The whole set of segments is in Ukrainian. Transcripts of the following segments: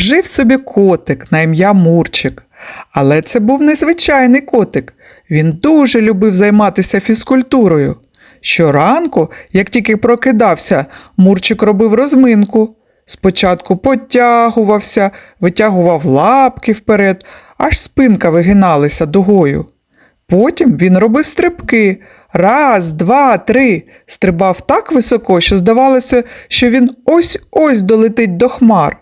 Жив собі котик на ім'я Мурчик. Але це був незвичайний котик. Він дуже любив займатися фізкультурою. Щоранку, як тільки прокидався, Мурчик робив розминку. Спочатку потягувався, витягував лапки вперед, аж спинка вигиналася дугою. Потім він робив стрибки. Раз, два, три. Стрибав так високо, що здавалося, що він ось-ось долетить до хмар.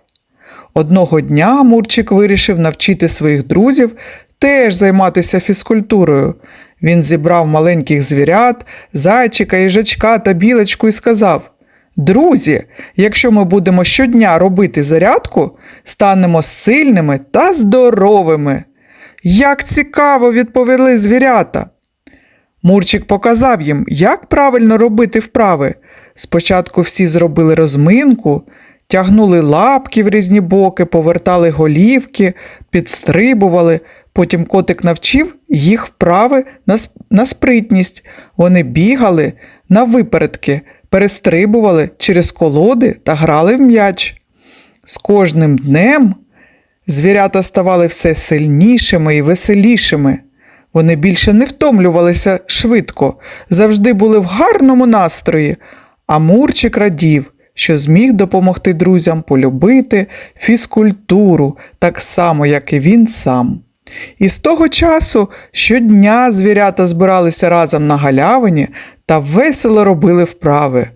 Одного дня Мурчик вирішив навчити своїх друзів теж займатися фізкультурою. Він зібрав маленьких звірят, зайчика, їжачка та білочку і сказав: Друзі, якщо ми будемо щодня робити зарядку, станемо сильними та здоровими. Як цікаво відповіли звірята. Мурчик показав їм, як правильно робити вправи. Спочатку всі зробили розминку, тягнули лапки в різні боки, повертали голівки, підстрибували. Потім котик навчив їх вправи на, сп- на спритність. Вони бігали на випередки, перестрибували через колоди та грали в м'яч. З кожним днем звірята ставали все сильнішими і веселішими. Вони більше не втомлювалися швидко, завжди були в гарному настрої, а Мурчик радів, що зміг допомогти друзям полюбити фізкультуру, так само, як і він сам. І з того часу щодня звірята збиралися разом на галявині та весело робили вправи.